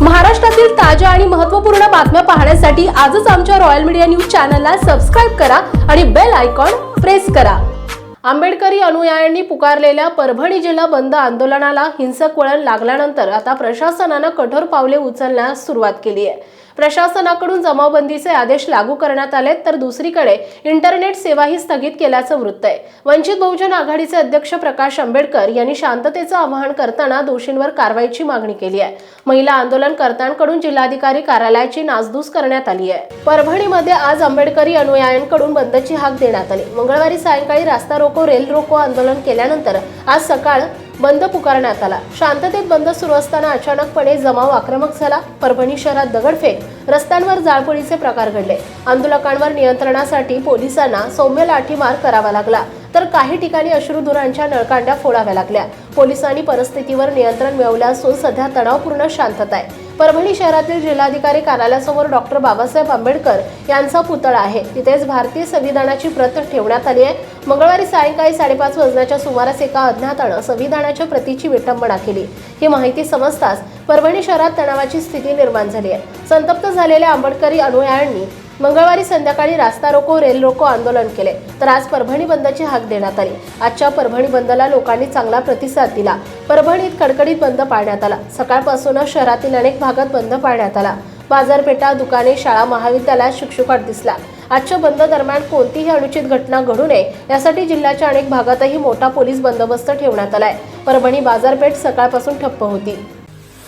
महाराष्ट्रातील ताज्या आणि महत्त्वपूर्ण बातम्या पाहण्यासाठी आजच आमच्या रॉयल मीडिया न्यूज चॅनलला सबस्क्राईब करा आणि बेल आयकॉन प्रेस करा. आंबेडकरी अनुयायांनी पुकारलेल्या परभणी जिल्हा बंद आंदोलनाला हिंसक वळण लागल्यानंतर आता प्रशासनानं कठोर पावले उचलण्यास सुरुवात केली आहे. प्रशासनाकडून जमावबंदीचे आदेश लागू करण्यात आले तर दुसरीकडे इंटरनेट सेवाही स्थगित केल्याचं वृत्त आहे. वंचित बहुजन आघाडीचे अध्यक्ष प्रकाश आंबेडकर यांनी शांततेचं आवाहन करताना दोषींवर कारवाईची मागणी केली आहे. महिला आंदोलनकर्त्यांकडून जिल्हाधिकारी कार्यालयाची नासधूस करण्यात आली आहे. परभणीमध्ये आज आंबेडकरी अनुयायांकडून बंदची हाक देण्यात आली. मंगळवारी सायंकाळी रास्ता रोको रेल रोको आंदोलन केल्यानंतर आज सकाळ बंद पुकारण्यात आला. शांततेत बंद सुरू असताना अचानकपणे जमाव आक्रमक झाला. परभणी शहरात दगडफेक रस्त्यांवर जाळपोळीचे प्रकार घडले. आंदोलकांवर नियंत्रणासाठी पोलिसांना सौम्य लाठीमार करावा लागला. तर काही ठिकाणी अश्रुधुरांच्या नळकांड्या फोडाव्या लागल्या. पोलिसांनी परिस्थितीवर नियंत्रण मिळवलं असून सध्या तणावपूर्ण शांतता आहे. परभणी शहरातील जिल्हाधिकारी कार्यालयासमोर डॉक्टर बाबासाहेब आंबेडकर यांचा पुतळा आहे. तिथेच भारतीय संविधानाची प्रत ठेवण्यात आली आहे. मंगळवारी सायंकाळी साडेपाच वाजण्याच्या सुमारास एका अज्ञातानं संविधानाच्या प्रतीची विटंबना केली. ही माहिती समजताच परभणी शहरात तणावाची स्थिती निर्माण झाली आहे. संतप्त झालेल्या आंबेडकरी अनुयायांनी मंगळवारी संध्याकाळी रास्ता रोको रेल रोको आंदोलन केले. तर आज परभणी बंदची हाक देण्यात आली. आजच्या परभणी बंदला लोकांनी चांगला प्रतिसाद दिला. परभणीत कडकडीत बंद पाळण्यात आला. सकाळपासूनच शहरातील अनेक भागात बंद पाळण्यात आला. बाजारपेठा दुकाने शाळा महाविद्यालयात शुकशुकाट दिसला. आजच्या बंद दरम्यान कोणतीही अनुचित घटना घडू नये यासाठी जिल्ह्याच्या अनेक भागातही मोठा पोलीस बंदोबस्त ठेवण्यात आलाय. परभणी बाजारपेठ सकाळपासून ठप्प होती.